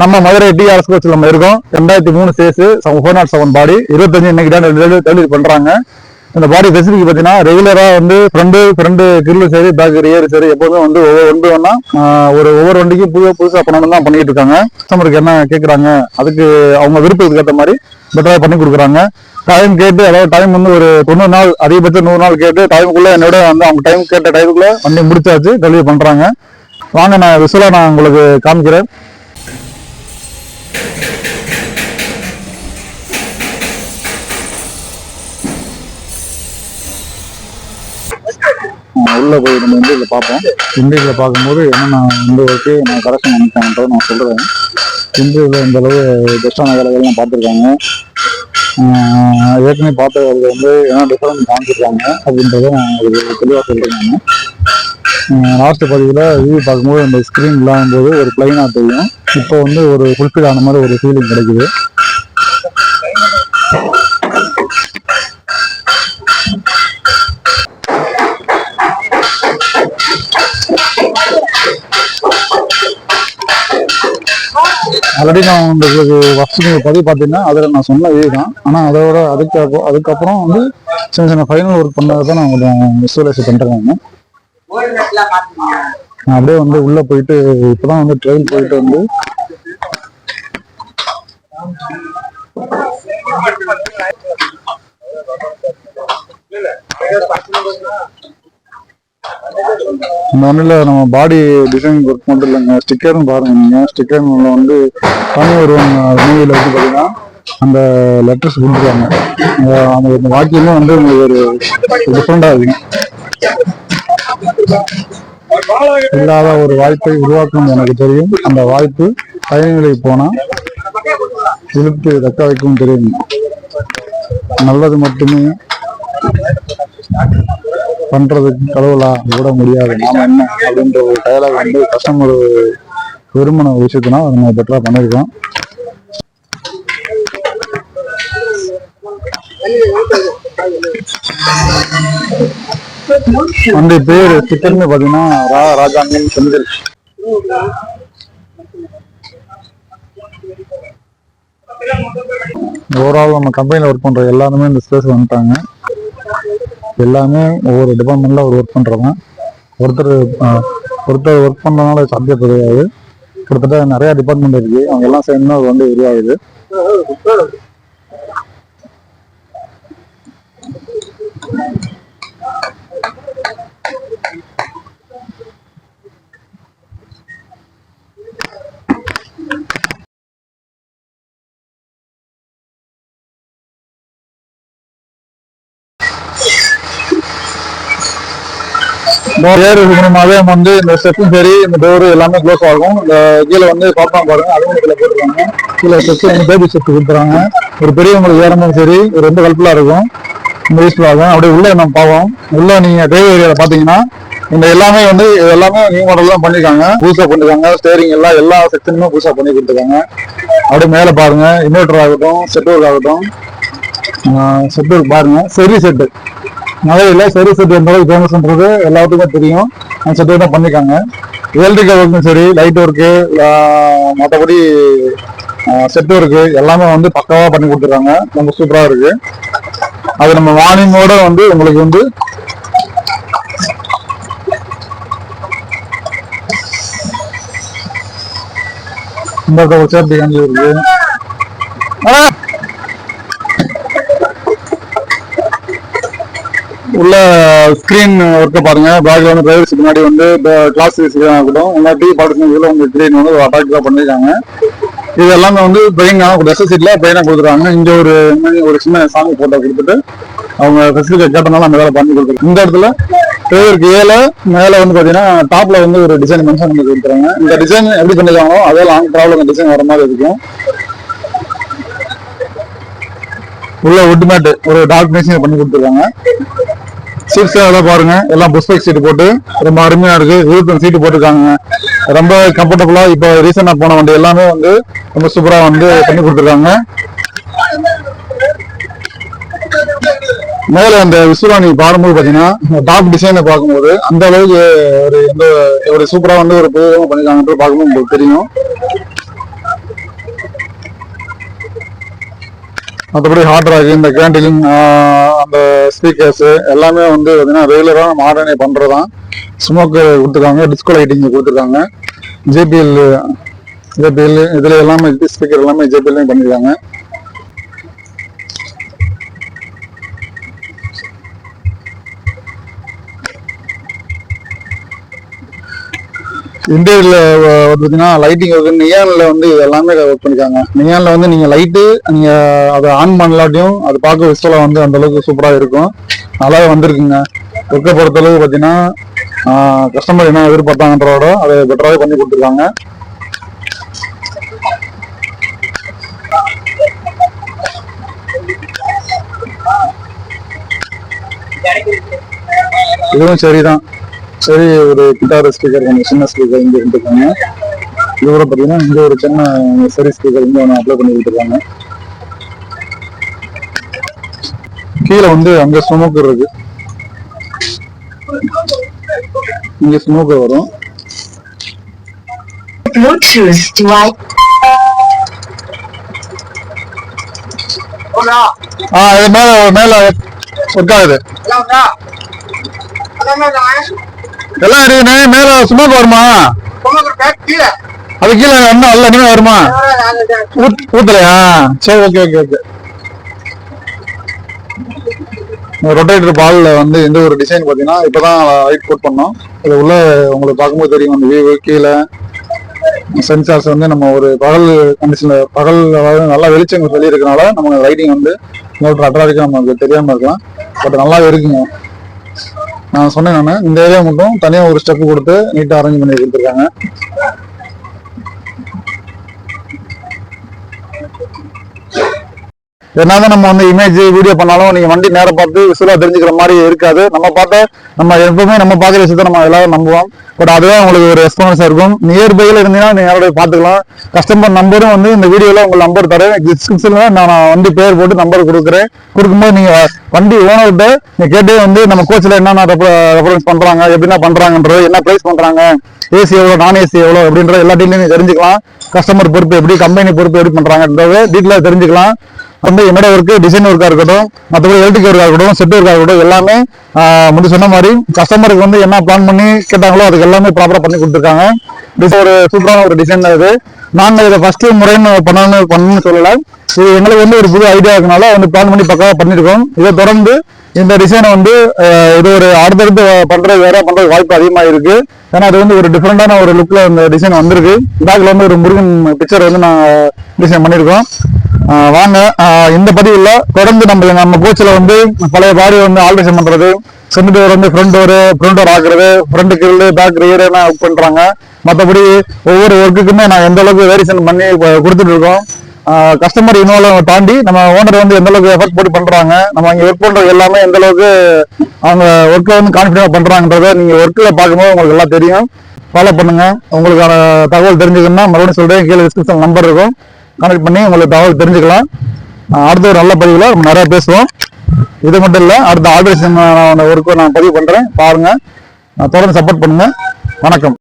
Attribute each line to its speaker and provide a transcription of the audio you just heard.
Speaker 1: நம்ம மதுரை டிஆர்எஸ் கோச்சில் நம்ம இருக்கோம். ரெண்டாயிரத்தி மூணு chassis four naught seven body இருபத்தஞ்சு இன்னைக்கு தான் டெலிவரி பண்ணுறாங்க இந்த பாடி ஃபெசிலிட்டி பார்த்தீங்கன்னா ரெகுலராக வந்து ஃப்ரெண்டு ஃப்ரண்டு கிரில் சரி பேக் ரியர் சரி எப்போதும் வந்து ஒவ்வொரு வண்டி வேணா ஒரு ஒவ்வொரு வண்டிக்கும் புது புதுசாக பண்ணணும் தான் பண்ணிட்டு இருக்காங்க. கஸ்டமருக்கு என்ன கேட்குறாங்க அதுக்கு அவங்க விருப்பத்துக்கு ஏற்ற மாதிரி பெட்டராக பண்ணி கொடுக்குறாங்க. டைம் கேட்டு அதாவது டைம் வந்து ஒரு தொண்ணூறு நாள் அதிகபட்சம் நூறு நாள் கேட்டு டைமுக்குள்ளே என்னோட வந்து அவங்க டைம் கேட்ட டைமுக்குள்ளே வண்டி முடிச்சாச்சு டெலிவரி பண்ணுறாங்க வாங்க நான் விசுவலாக நான் உங்களுக்கு காமிக்கிறேன். உள்ள போய் நம்ம வந்து இதில் பார்ப்போம். இந்தியில் பார்க்கும்போது என்னென்ன இந்த ஒர்க்கு நான் கரெக்ஷன் பண்ணிட்டாங்கன்றதை நான் சொல்கிறேன் இந்தியில் இந்த அளவு பெஸ்ட்டான வேலைகள்லாம் பார்த்துருக்காங்க. ஏற்கனவே பார்த்தவர்கள் வந்து என்ன டிஃபரன்ஸ் காமிச்சிருக்காங்க அப்படின்றத நான் உங்களுக்கு தெளிவாக சொல்கிறேன் லாஸ்ட்டு லாஸ்ட் பதிவில் வியூ பார்க்கும்போது அந்த ஸ்க்ரீன் இல்லாமல் போது ஒரு பிளைனாக தெரியும். இப்போ வந்து ஒரு ஃபுல்ஃபில் ஆன மாதிரி ஒரு ஃபீலிங் கிடைக்குது. ஆல்ரெடி நான் உங்களுக்கு ஃபஸ்ட்டு நீங்கள் பதிவு பார்த்தீங்கன்னா அதில் நான் சொன்ன இது தான். ஆனால் அதோட அதுக்கு அதுக்கப்புறம் வந்து சின்ன சின்ன ஃபைனல் ஒர்க் பண்ணதை தான் நான் கொஞ்சம் விசுவலைஸ் பண்ணுறேன் நான் அப்படியே வந்து உள்ளே போயிட்டு இப்போ தான் வந்து ட்ரெயின் போயிட்டு வந்து இந்த ஒன்றில் நம்ம பாடி டிசைனிங் ஒர்க் மட்டும் இல்லைங்க. ஸ்டிக்கர்னு பாருங்க நீங்கள் ஸ்டிக்கர் வந்து தனி ஒருவன் மூவியில் வந்து பார்த்தீங்கன்னா அந்த லெட்டர்ஸ் கொடுத்துருவாங்க அந்த- அந்த வாக்கியமே வந்து உங்களுக்கு ஒரு டிஃப்ரெண்டாக இருக்குங்க இல்லாத ஒரு வாய்ப்பை உருவாக்கும் எனக்கு தெரியும். அந்த வாய்ப்பு பயணிகளுக்கு போனால் இழுத்து தக்க வைக்கவும் தெரியும். நல்லது மட்டுமே. பண்றதுக்கு கடவுளா விட முடியாது. நாம என்ன அப்படின்ற ஒரு டயலாக் வந்து கஸ்டமர் விரும்பின விஷயத்தினா அதை நம்ம பெட்டரா பண்ணிருக்கோம். வண்டி பேர் சிக்கன்னு பாத்தீங்கன்னா ரா ராஜாங்கன் செந்தில் ஓவரால் நம்ம கம்பெனியில் ஒர்க் பண்ணுற எல்லாருமே இந்த ஸ்பேஸ் வந்துட்டாங்க. எல்லாமே ஒவ்வொரு டிபார்ட்மெண்ட்டில் ஒரு ஒர்க் பண்றவங்க. ஒருத்தர் ஒருத்தர் ஒர்க் பண்ணுறதுனால சாத்தியம் கிடையாது கிட்டத்தட்ட நிறையா டிபார்ட்மெண்ட் இருக்குது அவங்க எல்லாம் சேர்ந்து அது வந்து உருவாகுது ஏர் மூலமாவே வந்து இந்த ஸ்டெப்பும் சரி இந்த டோரு எல்லாமே க்ளோஸ் ஆகும். இந்த கீழே வந்து பாப்பா பாருங்க அதுவும் இதில் போட்டுருக்காங்க. கீழே ஸ்டெப்ஸ் வந்து பேபி ஸ்டெப் கொடுத்துறாங்க. ஒரு பெரியவங்களுக்கு ஏறமும் சரி ரொம்ப ஹெல்ப்ஃபுல்லாக இருக்கும். ரொம்ப யூஸ்ஃபுல்லாக இருக்கும். அப்படியே உள்ளே நம்ம பார்ப்போம் உள்ளே நீங்கள் டிரைவர் ஏரியாவில் பார்த்தீங்கன்னா இந்த எல்லாமே வந்து எல்லாமே நியூ மாடல் தான் பண்ணிருக்காங்க. புதுசா பண்ணிருக்காங்க. ஸ்டேரிங் எல்லாம் எல்லா செக்ஷனுமே புதுசா பண்ணி கொடுத்துருக்காங்க. அப்படியே மேல பாருங்க. இன்வெர்டர் ஆகட்டும் செட் ஆகட்டும். செட்டு பாருங்க. செரி செட்டு மழையில சரி செட்டு எந்த அளவுக்கு ஃபேமஸ்ன்றது எல்லாத்துக்குமே தெரியும். அந்த செட்டு தான் பண்ணியிருக்காங்க. எலக்ட்ரிக்கல் ஒர்க்கும் சரி லைட் ஒர்க்கு மற்றபடி செட் ஒர்க்கு எல்லாமே வந்து பக்காவாக பண்ணி கொடுத்துருக்காங்க. ரொம்ப சூப்பராக இருக்குது அது நம்ம வார்னிங்கோட வந்து உங்களுக்கு வந்து இந்த இடத்துல சேஃப்டி காஞ்சி இருக்கு. உள்ள ஸ்கிரீன் ஒர்க்க பாருங்க. பேக்ல வந்து டிரைவர் முன்னாடி வந்து கிளாஸ் ஆகட்டும் உங்க டீ பாட்டு உள்ள உங்க ஸ்கிரீன் வந்து அட்ராக்டிவா பண்ணிருக்காங்க. இது எல்லாமே வந்து பிரெயினா டெஸ்ட் சீட்ல பெயினா கொடுத்துருக்காங்க இங்க ஒரு ஒரு சின்ன சாமி போட்டோ கொடுத்துட்டு அவங்க ஃபெசிலிட்டி கேட்டனால அந்த வேலை பண்ணி கொடுத்துருக்காங்க இந்த இடத்துல டிரைவருக்கு ஏல மேல வந்து பாத்தீங்கன்னா டாப்ல வந்து ஒரு டிசைன் மென்ஷன் பண்ணி கொடுத்துருக்காங்க இந்த டிசைன் எப்படி பண்ணிருக்காங்களோ அதே லாங் டிராவல் டிசைன் வர மாதிரி இருக்கும். உள்ள wood மேட் ஒரு டார்க் மேட்சிங் பண்ணி கொடுத்துருக்காங்க. சீட்ஸ் எல்லாம் பாருங்க. எல்லாம் புஷ்பேக் சீட் போட்டு ரொம்ப அருமையா இருக்கு. இருபத்தஞ்சு சீட்டு போட்டிருக்காங்க. ரொம்ப கம்ஃபர்டபுளா இப்போ ரீசெண்டா போன வண்டி எல்லாமே வந்து ரொம்ப சூப்பரா வந்து பண்ணி கொடுத்துருக்காங்க. மேல அந்த விசுவாணி பாரும்போது பாத்தீங்கன்னா டாப் டிசைனை பார்க்கும்போது அந்த அளவுக்கு ஒரு எந்த ஒரு சூப்பரா வந்து ஒரு புதுவிதமா பண்ணிருக்காங்கன்றது பார்க்கும்போது உங்களுக்கு தெரியும். மற்றபடி ஹார்ட் ராக் இந்த கேண்டிலிங் அந்த ஸ்பீக்கர்ஸு எல்லாமே வந்து பார்த்தீங்கன்னா ரெகுலராக மாடர்னே பண்ணுறதான் ஸ்மோக்கு கொடுத்துருக்காங்க டிஸ்கோ லைட்டிங் கொடுத்துருக்காங்க. ஜேபிஎல் ஜேபிஎல் இதில் எல்லாமே ஸ்பீக்கர் எல்லாமே ஜேபிஎல்லையும் பண்ணியிருக்காங்க இன்டீரியர்ல பார்த்தீங்கன்னா லைட்டிங் ஒர்க் நியான்ல வந்து இது எல்லாமே ஒர்க் பண்ணிருக்காங்க. நியான்ல வந்து நீங்க லைட்டு நீங்க அதை ஆன் பண்ணலாட்டியும் அது பார்க்க விசுவலா வந்து அந்த அளவுக்கு சூப்பரா இருக்கும். நல்லா வந்திருக்குங்க. ஒர்க்கை பொறுத்த அளவுக்கு பார்த்தீங்கன்னா கஸ்டமர் என்ன எதிர்பார்த்தாங்கன்றதோட அதை பெட்டராகவே பண்ணி கொடுத்துருக்காங்க. இதுவும் சரிதான். சரி ஒரு கிட்டார் ஸ்பீக்கர் கொஞ்சம் சின்ன ஸ்பீக்கர் இங்க இருந்துருக்காங்க இதோட பார்த்தீங்கன்னா இங்க ஒரு சின்ன சரி ஸ்பீக்கர் இங்க ஒன்று அப்ளை பண்ணி கொடுத்துருக்காங்க. கீழே வந்து அங்க ஸ்மோக்கர் இருக்கு. இங்க ஸ்மோக்கர் வரும்.
Speaker 2: Bluetooth device.
Speaker 1: ஆ இது மேல மேல ஒர்க் ஆகுது. எல்லாம் இருக்குண்ணே மேல ஸ்மோக் வருமா? அது கீழே என்ன அல்ல நீங்க வருமா? ஊத்தலையா? சரி ஓகே ஓகே ஓகே ரொட்டேட்டர் பால்ல வந்து எந்த ஒரு டிசைன் பார்த்தீங்கன்னா இப்பதான் லைட் கோட் பண்ணோம். இது உள்ள உங்களுக்கு பார்க்கும்போது தெரியும். அந்த வியூ கீழே சென்சார்ஸ் வந்து நம்ம ஒரு பகல் கண்டிஷன்ல பகல் அதாவது நல்லா வெளிச்சம் வெளியே இருக்கனால நம்ம லைட்டிங் வந்து மோட்டர் அட்ராக்டிவா நமக்கு தெரியாம இருக்கலாம். பட் நல்லா இருக்குங்க. நான் சொன்னேன் நான் இந்த ஏரியா மட்டும் தனியாக ஒரு ஸ்டெப் கொடுத்து நீட்டாக அரேஞ்ச் பண்ணி கொடுத்துருக்காங்க என்னதான் நம்ம வந்து இமேஜ் வீடியோ பண்ணாலும் நீங்க வண்டி நேரம் பார்த்து விசுவலா தெரிஞ்சுக்கிற மாதிரி இருக்காது. நம்ம பார்த்த நம்ம எப்பவுமே நம்ம பார்க்குற விஷயத்த நம்ம எல்லாரும் நம்புவோம். பட் அதுவே உங்களுக்கு ஒரு ரெஸ்பான்ஸாக இருக்கும். நியர்பையில் இருந்தீங்கன்னா நீங்க பார்த்துக்கலாம். கஸ்டமர் நம்பரும் வந்து இந்த வீடியோவில் உங்கள் நம்பர் தரேன். டிஸ்கிரிப்ஷனில் நான் வண்டி பேர் போட்டு நம்பர் கொடுக்குறேன். கொடுக்கும்போது நீங்கள் வண்டி ஓனர்கிட்ட நீங்கள் கேட்டே வந்து நம்ம கோச்சில் என்னென்ன ரெஃபரன்ஸ் பண்ணுறாங்க எப்படின்னா பண்ணுறாங்கன்றது என்ன ப்ரைஸ் பண்ணுறாங்க ஏசி எவ்வளோ நான் ஏசி எவ்வளோ அப்படின்ற எல்லா டீலையும் தெரிஞ்சுக்கலாம். கஸ்டமர் பொறுப்பு எப்படி கம்பெனி பொறுப்பு எப்படி பண்ணுறாங்கன்றது டீட்டெயிலாக தெரிஞ்சுக்கலாம். வந்து என்னோட ஒர்க்கு டிசைன் ஒர்க்காக இருக்கட்டும் மற்றபடி எலக்ட்ரிக் ஒர்க்காக இருக்கட்டும் செட் ஒர்க்காக இருக்கட்டும் எல்லாமே ஆஹ் சொன்ன மாதிரி கஸ்டமருக்கு வந்து என்ன பிளான் பண்ணி கேட்டாங்களோ அதுக்கு எல்லாமே ப்ராப்பராக பண்ணி கொடுத்துருக்காங்க. ஒரு சூப்பரான ஒரு டிசைன் தான் இது. நாங்கள் இதை ஃபர்ஸ்ட் முறைன்னு பண்ணணும்னு பண்ணணும்னு சொல்லலை. இது எங்களுக்கு வந்து ஒரு புது ஐடியா இருக்கனால வந்து பிளான் பண்ணி பக்காவாக பண்ணியிருக்கோம் இதை தொடர்ந்து இந்த டிசைனை வந்து இது ஒரு அடுத்தடுத்து பண்ணுறது வேற பண்ணுறது வாய்ப்பு அதிகமாக இருக்கு ஏன்னா அது வந்து ஒரு டிஃப்ரெண்டான ஒரு லுக்கில் இந்த டிசைன் வந்திருக்கு. பேக்கில் வந்து ஒரு முருகன் பிக்சர் வந்து நான் டிசைன் பண்ணியிருக்கோம் வாங்க. இந்த பதிவுல தொடர்ந்து நம்ம நம்ம பூச்சில் வந்து பழைய பாடி வந்து ஆல்ட்ரேஷன் பண்றது சென்ட் டோர் வந்து ஃப்ரண்ட் டோரு ஃப்ரண்ட் டோர் ஆக்குறது ஃப்ரண்ட் கிரில் பேக் ரியர் எல்லாம் ஒர்க் பண்றாங்க. மற்றபடி ஒவ்வொரு ஒர்க்குக்குமே நான் எந்த அளவுக்கு வேரியேஷன் பண்ணி கொடுத்துட்டு இருக்கோம். கஸ்டமர் இன்வால்வ் தாண்டி நம்ம ஓனர் வந்து எந்த அளவுக்கு எஃபர்ட் போட்டு பண்றாங்க நம்ம இங்க ஒர்க் பண்றது எல்லாமே எந்த அளவுக்கு அவங்க ஒர்க்கை வந்து கான்ஃபிடென்ட் பண்றாங்கன்றத நீங்க ஒர்க்ல பார்க்கும்போது உங்களுக்கு எல்லாம் தெரியும். ஃபாலோ பண்ணுங்க. உங்களுக்கான தகவல் தெரிஞ்சுக்கணும்னா மறுபடியும் சொல்றேன். கீழே டிஸ்கிரிப்ஷன் நம்பர் இருக்கும். கனெக்ட் பண்ணி உங்களுக்கு தகவல் தெரிஞ்சுக்கலாம். அடுத்த ஒரு நல்ல பதிவில் நம்ம நிறையா பேசுவோம். இது மட்டும் இல்லை அடுத்த ஆல்ட்ரேஷன் ஒர்க்கு நான் பதிவு பண்ணுறேன் பாருங்கள் தொடர்ந்து சப்போர்ட் பண்ணுங்கள் வணக்கம்.